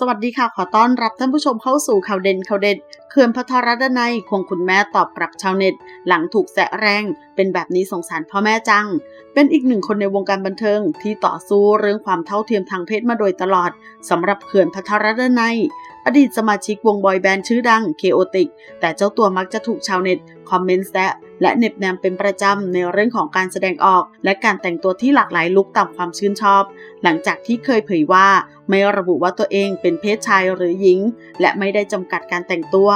สวัสดีค่ะ ขอต้อนรับท่านผู้ชมเข้าสู่ข่าวเด่นข่าวเด็ดเขื่อนพัทรดนัยควงคุณแม่ตอบกลับชาวเน็ต หลังถูกแสะแรง เป็นแบบนี้สงสารพ่อแม่จัง เป็นอีกหนึ่งคนในวงการบันเทิงที่ต่อสู้เรื่องความเท่าเทียมทางเพศมาโดยตลอดสำหรับเขื่อนพัทรดนัยอดีตสมาชิกวงบอยแบนด์ชื่อดังเคโอติกแต่เจ้าตัวมักจะถูกชาวเน็ต คอมเมนต์แซะ และเน็บแนมเป็นประจำในเรื่องของการแสดงออก และการแต่งตัวที่หลากหลายลุคตามความชื่นชอบ หลังจากที่เคยเผยว่าไม่ระบุว่าตัวเองเป็นเพศชายหรือหญิง และไม่ได้จำกัดการแต่งตัว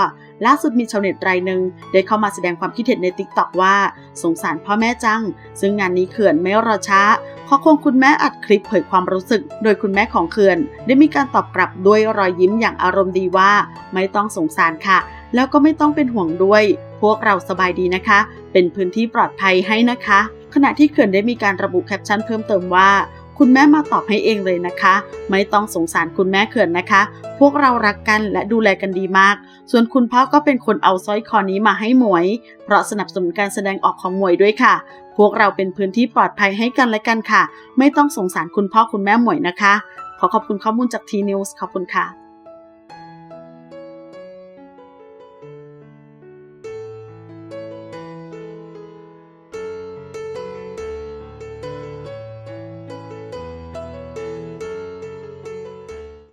ล่าสุดมีชาวเน็ตรายหนึ่งได้เข้ามาแสดงความคิดเห็นในติ๊กต็อกว่า สงสารพ่อแม่จัง ซึ่งงานนี้เขื่อนไม่รอช้าขอควงคุณแม่อัดคลิปเผยความรู้สึก โดยคุณแม่ของเขื่อน ได้มีการตอบกลับด้วยรอยยิ้มอย่างอารมณ์ดีว่า ไม่ต้องสงสารค่ะ แล้วก็ไม่ต้องเป็นห่วงด้วย พวกเราสบายดีนะคะ เป็นพื้นที่ปลอดภัยให้นะคะ ขณะที่เขื่อนได้มีการระบุแคปชั่นเพิ่มเติมว่า คุณแม่มาตอบให้เองเลยนะคะ ไม่ต้องสงสารคุณแม่เขื่อนนะคะ พวกเรารักกันและดูแลกันดีมาก ส่วนคุณพ่อก็เป็นคนเอาสร้อยคอนี้มาให้หมวย เพราะสนับสนุนการแสดงออกของหมวยด้วยค่ะ พวกเราเป็นพื้นที่ปลอดภัยให้กันและกันค่ะ ไม่ต้องสงสารคุณพ่อคุณแม่หมวยนะคะ ขอขอบคุณข้อมูลจากทีนิวส์ขอบคุณค่ะ